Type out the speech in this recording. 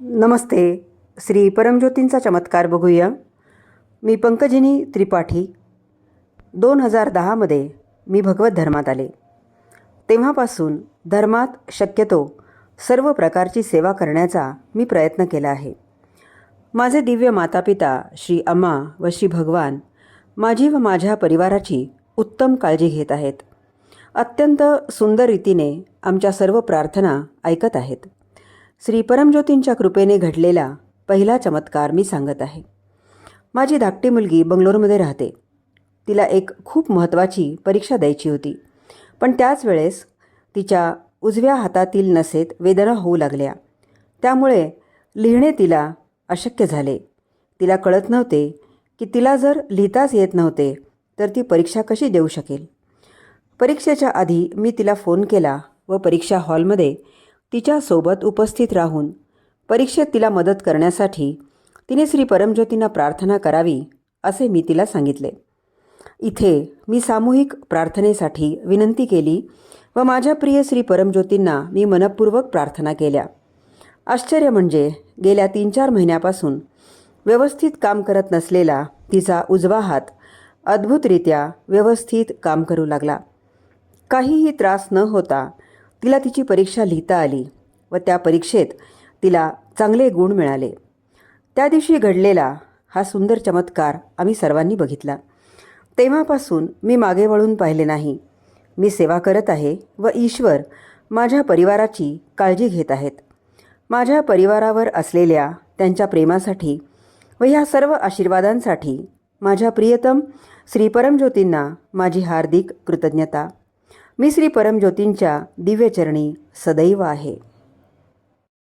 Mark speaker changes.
Speaker 1: नमस्ते. श्री परमज्योतींचा चमत्कार बघूया. मी पंकजिनी त्रिपाठी. दोन हजार दहामध्ये मी भगवत धर्मात आले. तेव्हापासून धर्मात शक्यतो सर्व प्रकारची सेवा करण्याचा मी प्रयत्न केला आहे. माझे दिव्य मातापिता श्री अम्मा व श्री भगवान माझी व माझ्या परिवाराची उत्तम काळजी घेत आहेत. अत्यंत सुंदर रीतीने आमच्या सर्व प्रार्थना ऐकत आहेत. श्री परमज्योतींच्या कृपेने घडलेला पहिला चमत्कार मी सांगत आहे. माझी धाकटी मुलगी बंगलोरमध्ये राहते. तिला एक खूप महत्त्वाची परीक्षा द्यायची होती. पण त्याच वेळेस तिच्या उजव्या हातातील नसेत वेदना होऊ लागल्या. त्यामुळे लिहिणे तिला अशक्य झाले. तिला कळत नव्हते की तिला जर लिहिताच येत नव्हते तर ती परीक्षा कशी देऊ शकेल? परीक्षेच्या आधी मी तिला फोन केला व परीक्षा हॉलमध्ये तिच्यासोबत उपस्थित राहून परीक्षेत तिला मदत करण्यासाठी तिने श्री परमज्योतींना प्रार्थना करावी असे मी तिला सांगितले. इथे मी सामूहिक प्रार्थनेसाठी विनंती केली व माझ्या प्रिय श्री परमज्योतींना मी मनपूर्वक प्रार्थना केल्या. आश्चर्य म्हणजे गेल्या तीन चार महिन्यापासून व्यवस्थित काम करत नसलेला तिचा उजवा हात अद्भुतरित्या व्यवस्थित काम करू लागला. काहीही त्रास न होता तिला तिची परीक्षा लिहिता आली व त्या परीक्षेत तिला चांगले गुण मिळाले. त्या दिवशी घडलेला हा सुंदर चमत्कार आम्ही सर्वांनी बघितला. तेव्हापासून मी मागे वळून पाहिले नाही. मी सेवा करत आहे व ईश्वर माझ्या परिवाराची काळजी घेत आहेत. माझ्या परिवारावर असलेल्या त्यांच्या प्रेमासाठी व ह्या सर्व आशीर्वादांसाठी माझ्या प्रियतम श्री परमज्योतींना माझी हार्दिक कृतज्ञता. मी श्री परमज्योतींच्या दिव्यचरणी सदैव आहे.